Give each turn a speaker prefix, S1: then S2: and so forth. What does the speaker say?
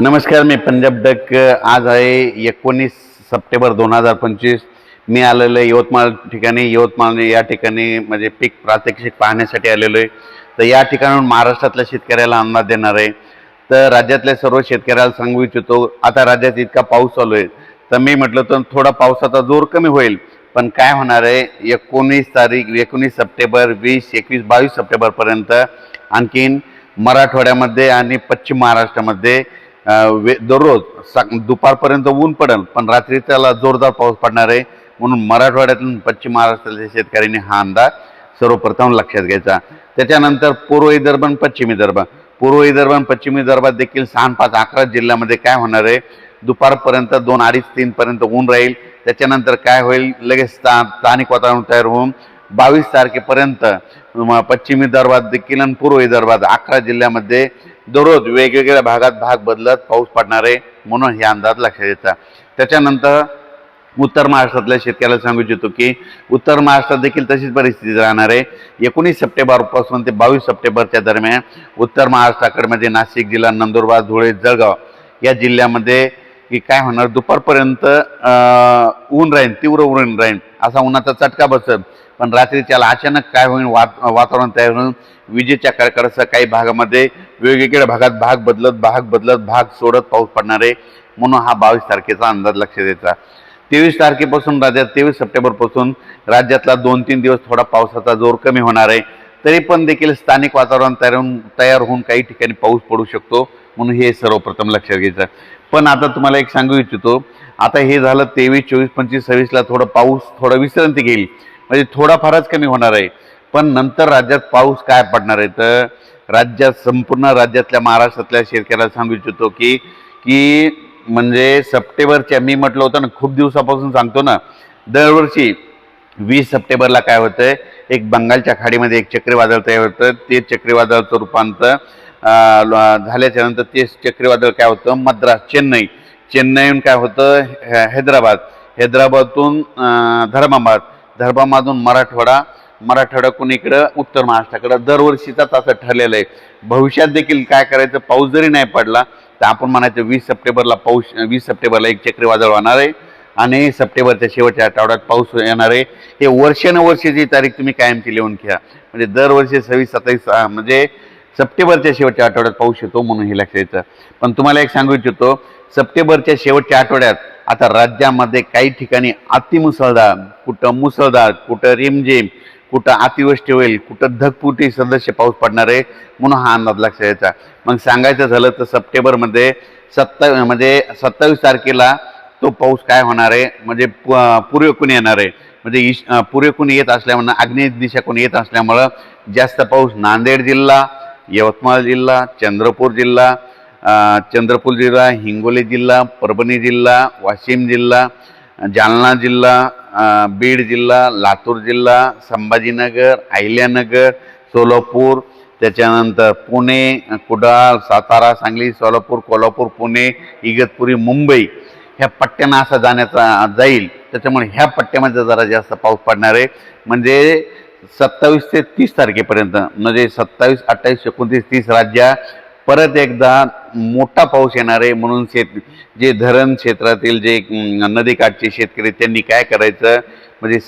S1: नमस्कार मी पंजाब डक आज आहे एकोणीस सप्टेंबर दोन हजार पंचवीस. मी आलेलो आहे यवतमाळ ठिकाणी. यवतमाळ या ठिकाणी म्हणजे पीक प्रात्यक्षिक पाहण्यासाठी आलेलो आहे. तर या ठिकाणाहून महाराष्ट्रातल्या शेतकऱ्याला अंदाज देणार आहे. तर राज्यातल्या सर्व शेतकऱ्याला सांगू इच्छितो आता राज्यात इतका पाऊस चालू आहे. तर मी म्हटलं तर थोडा पावसाचा जोर कमी होईल. पण काय होणार आहे? एकोणीस तारीख एकोणीस सप्टेंबर वीस एकवीस बावीस सप्टेंबरपर्यंत आणखीन मराठवाड्यामध्ये आणि पश्चिम महाराष्ट्रामध्ये वे दररोज सा दुपारपर्यंत ऊन पडेल पण रात्री त्याला जोरदार पाऊस पडणार आहे. म्हणून मराठवाड्यातून पश्चिम महाराष्ट्रातल्या शेतकऱ्यांनी हा अंदाज सर्वप्रथम लक्षात घ्यायचा. त्याच्यानंतर पूर्व विदर्भ आणि पश्चिम विदर्भ पूर्व विदर्भ आणि पश्चिम विदर्भात देखील सहा पाच अकरा जिल्ह्यामध्ये काय होणार आहे? दुपारपर्यंत दोन अडीच तीनपर्यंत ऊन राहील. त्याच्यानंतर काय होईल? लगेच स्थानिक वातावरण तयार होऊन बावीस तारखेपर्यंत पश्चिम विदर्भात देखील आणि पूर्व विदर्भात अकरा जिल्ह्यामध्ये दररोज वेगवेगळ्या भागात भाग बदलत पाऊस पडणार आहे म्हणून हे अंदाज लक्षात येतात त्याच्यानंतर उत्तर महाराष्ट्रातल्या शेतकऱ्याला सांगू इच्छितो की उत्तर महाराष्ट्रात देखील तशीच परिस्थिती राहणार आहे. एकोणीस सप्टेंबरपासून ते बावीस सप्टेंबरच्या दरम्यान उत्तर महाराष्ट्राकडे म्हणजे नाशिक जिल्हा नंदुरबार धुळे जळगाव या जिल्ह्यामध्ये की काय होणार? दुपारपर्यंत ऊन राहील तीव्र ऊन राहील असा उन्हाचा चटका बसत पण रात्री त्याला अचानक काय होईल वात वातावरण तयार होऊन विजेच्या कडकडासह काही भागामध्ये वेगवेगळ्या भागात भाग बदलत भाग बदलत भाग सोडत पाऊस पडणार आहे. म्हणून हा बावीस तारखेचा अंदाज लक्ष द्यायचा तेवीस तारखेपासून राज्यात तेवीस सप्टेंबरपासून राज्यातला दोन तीन दिवस थोडा पावसाचा जोर कमी होणार आहे. तरी पण देखील स्थानिक वातावरण तयार होऊन तयार होऊन काही ठिकाणी पाऊस पडू शकतो. म्हणून हे सर्वप्रथम लक्षात घ्यायचं. पण आता तुम्हाला एक सांगू इच्छितो आता हे झालं तेवीस चोवीस पंचवीस सव्वीसला थोडं पाऊस थोडं विश्रांती घेईल. म्हणजे थोडाफारच कमी होणार आहे. पण नंतर राज्यात पाऊस काय पडणार आहे? तर राज्यात संपूर्ण राज्यातल्या महाराष्ट्रातल्या शेतकऱ्याला सांगू इच्छितो की की म्हणजे सप्टेंबरच्या मी म्हटलं होतं ना खूप दिवसापासून सांगतो ना दरवर्षी वीस सप्टेंबरला काय होतंय? एक बंगालच्या खाडीमध्ये एक चक्रीवादळ तयार होतं. ते चक्रीवादळाचं रूपांतर ल- झाल्याच्यानंतर ते चक्रीवादळ काय होतं? मद्रास चेन्नई. चेन्नईहून काय होतं? हैदराबाद. हैदराबादतून धर्माबाद. धर्माबादून मराठवाडा. मराठवाड्याकडून इकडं? उत्तर महाराष्ट्राकडं. दरवर्षीचाच असं ठरलेलं आहे. भविष्यात देखील काय करायचं? पाऊस जरी नाही पडला तर आपण म्हणायचं वीस सप्टेंबरला पाऊस वीस सप्टेंबरला एक चक्रीवादळ होणार आहे आणि सप्टेंबरच्या शेवटच्या आठवड्यात पाऊस येणार आहे. हे वर्षानुवर्षीची तारीख तुम्ही कायमची लिहून घ्या. म्हणजे दरवर्षी सव्वीस सत्तावीस म्हणजे सप्टेंबरच्या शेवटच्या आठवड्यात पाऊस येतो म्हणून हे लक्षात येतं पण तुम्हाला एक सांगू इच्छितो सप्टेंबरच्या शेवटच्या आठवड्यात आता राज्यामध्ये काही ठिकाणी अतिमुसळधार कुठं मुसळधार कुठं रिमझिम कुठं अतिवृष्टी होईल कुठं धगपुटी सदस्य पाऊस पडणार आहे म्हणून हा अंदाज लक्षात यायचा मग सांगायचं झालं तर सप्टेंबरमध्ये सत्ता म्हणजे सत्तावीस तारखेला तो पाऊस काय होणार आहे? म्हणजे प- येणार आहे. म्हणजे ईश अं, येत असल्यामुळं आग्नेय दिशाकून येत असल्यामुळं जास्त पाऊस नांदेड जिल्हा यवतमाळ जिल्हा चंद्रपूर जिल्हा चंद्रपूर जिल्हा हिंगोली जिल्हा परभणी जिल्हा वाशिम जिल्हा जालना जिल्हा बीड जिल्हा लातूर जिल्हा संभाजीनगर अहिल्यानगर सोलापूर त्याच्यानंतर पुणे कुडाळ सातारा सांगली सोलापूर कोल्हापूर पुणे इगतपुरी मुंबई ह्या पट्ट्यांना असा जाण्याचा जाईल. त्याच्यामुळे ह्या पट्ट्यामध्ये जरा जास्त पाऊस पडणार आहे. म्हणजे सत्तावीस ते तीस तारखेपर्यंत म्हणजे सत्तावीस अठ्ठावीस एकोणतीस तीस राज्या परत एकदा मोठा पाऊस येणार आहे म्हणून शेत जे धरण क्षेत्रातील जे नदीकाठचे शेतकरी त्यांनी काय करायचं? म्हणजे